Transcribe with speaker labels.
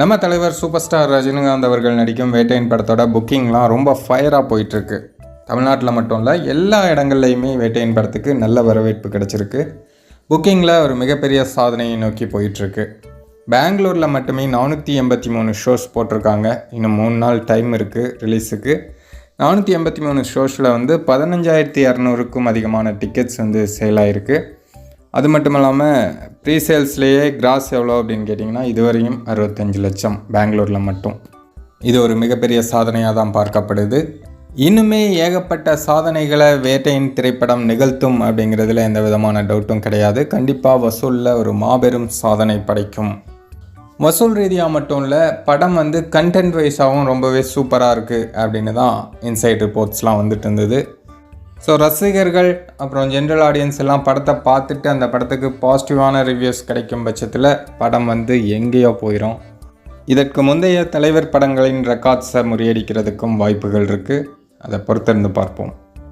Speaker 1: நம்ம தலைவர் super star Rajinikanth அவர்கள் நடிக்கும் வேட்டையின் படத்தோட புக்கிங்லாம் ரொம்ப ஃபயராக போயிட்டுருக்கு. தமிழ்நாட்டில் மட்டும் இல்லை எல்லா இடங்கள்லையுமே வேட்டையின் படத்துக்கு நல்ல வரவேற்பு கிடச்சிருக்கு. புக்கிங்கில் ஒரு மிகப்பெரிய சாதனையை நோக்கி போயிட்டுருக்கு. பெங்களூரில் மட்டுமே நானூற்றி எண்பத்தி மூணு ஷோஸ் போட்டிருக்காங்க. இன்னும் மூணு நாள் டைம் இருக்குது ரிலீஸுக்கு நானூற்றி எண்பத்தி மூணு ஷோஸில் வந்து பதினஞ்சாயிரத்தி இரநூறுக்கும் அதிகமான டிக்கெட்ஸ் வந்து சேல் ஆகிருக்கு அது மட்டும் இல்லாமல் ப்ரீ சேல்ஸ்லேயே கிராஸ் எவ்வளோ அப்படின்னு கேட்டிங்கன்னா இதுவரையும் அறுபத்தஞ்சு லட்சம் பெங்களூரில் மட்டும். இது ஒரு மிகப்பெரிய சாதனையாக தான் பார்க்கப்படுது. இன்னுமே ஏகப்பட்ட சாதனைகளை வேட்டையின் திரைப்படம் நிகழ்த்தும் அப்படிங்கிறதுல எந்த விதமான டவுட்டும் கிடையாது. கண்டிப்பாக வசூலில் ஒரு மாபெரும் சாதனை படைக்கும். வசூல் ரீதியாக மட்டும் இல்லை படம் வந்து கண்டென்ட் வைஸாகவும் ரொம்பவே சூப்பராக இருக்குது அப்படின்னு தான் இன்சைட் ரிப்போர்ட்ஸ்லாம் வந்துட்டு இருந்தது. ஸோ ரசிகர்கள் அப்புறம் ஜென்ரல் ஆடியன்ஸ் எல்லாம் படத்தை பார்த்துட்டு அந்த படத்துக்கு பாசிட்டிவான ரிவ்யூஸ் கிடைக்கும் பட்சத்தில் படம் வந்து எங்கேயோ போயிடும் இதற்கு முந்தைய தலைவர் படங்களின் ரெக்கார்ட்ஸை முறியடிக்கிறதுக்கும் வாய்ப்புகள் இருக்குது அதை பொறுத்திருந்து பார்ப்போம்.